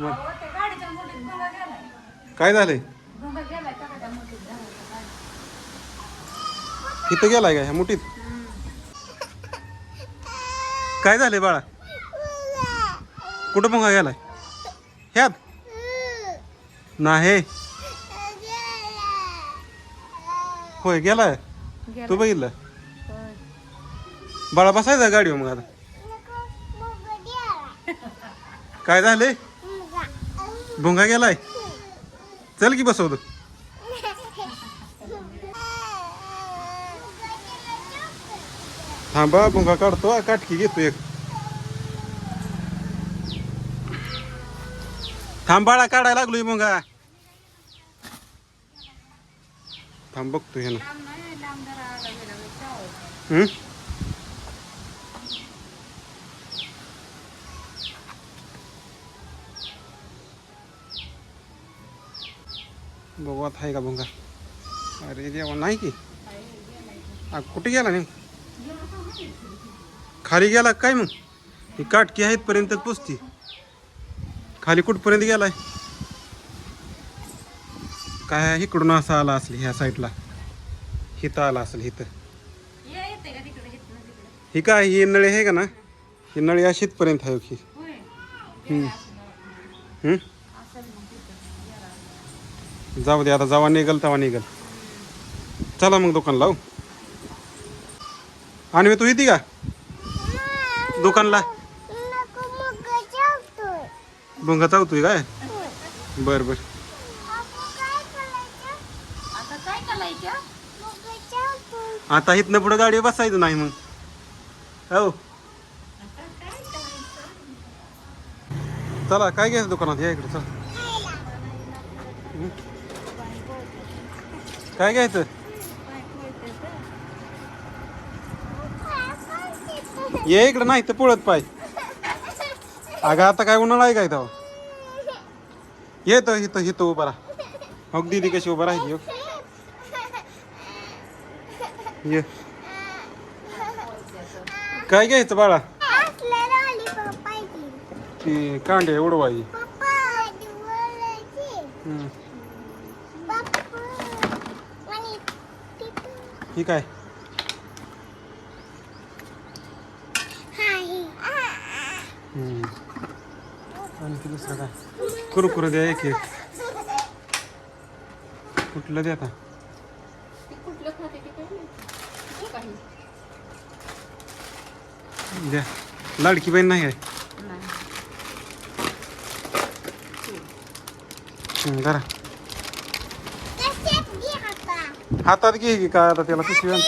मग काय झालंय. इथं गेलाय का ह्या मुठीत? काय झालंय बाळा? कुठं पंखा गेलाय? ह्यात? नाही. होय गेलाय. तू बघितलं. बाळा बसायचा गाडीवर मग आता. काय झालंय? भुंगा गेलाय. चल की बसवतो थांबा भुंगा काढतो. आ, काटकी घेतो एक. थांब बाळा काढायला लागलोय भुंगा. थांब बघतो ह्यानं. बघू आता आहे का भुंगा? अरे देवा नाही की? आ, कुठे गेला नाही खाली गेला काय मग? ही काटकी आहेत पर्यंत पुसती. खाली कुठपर्यंत गेलाय? काय इकडून असा आला असेल ह्या साईडला? हिथं आला असेल हिथं. का ही काय ही नळी आहे का ना? ही नळी अशीच पर्यंत आहे की. हम्म. हम्म? जाऊ दे आता जावा निघल तेव्हा निघल. चला मग दुकान लावू हो. आणि मी तू येते का? दुकानला? भुंगा चावतोय काय? बर बर. आता काय आता इथनं पुढं गाडी बसायचं नाही मग. हो. चला काय घ्यायचं दुकानात? या इकडे चला. काय घ्यायचं? ये इकडे नाही तर पळत पाय. अगं आता काय उन्हाळा आहे काय तेव्हा येतो इथं इथं उभा राहा. हो दीदी कशी उभा राहिली हो ये. काय घ्यायचं बाळा? ती कांडे उडवाई ही काय हम्म. आणखी दुसरं काय? कुरकुर द्या एक एक. कुठलं द्या आता? ते कुठलं खाते ते काय माहिती. काही? द्या. लाडकी बहीण नाही आहे. जरा हातात घे की काय आता त्याला पिशवी आण.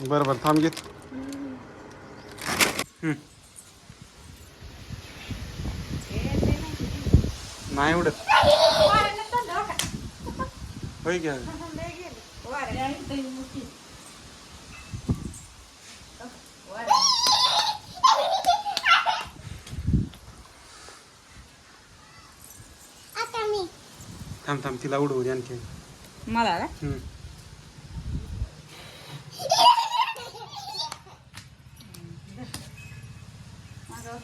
बरं बरं थांब घेत. हम्म. नाही उडत होय घ्या थांब थांब तिला उडवू दे आणखी. मला का? हम्म. माझं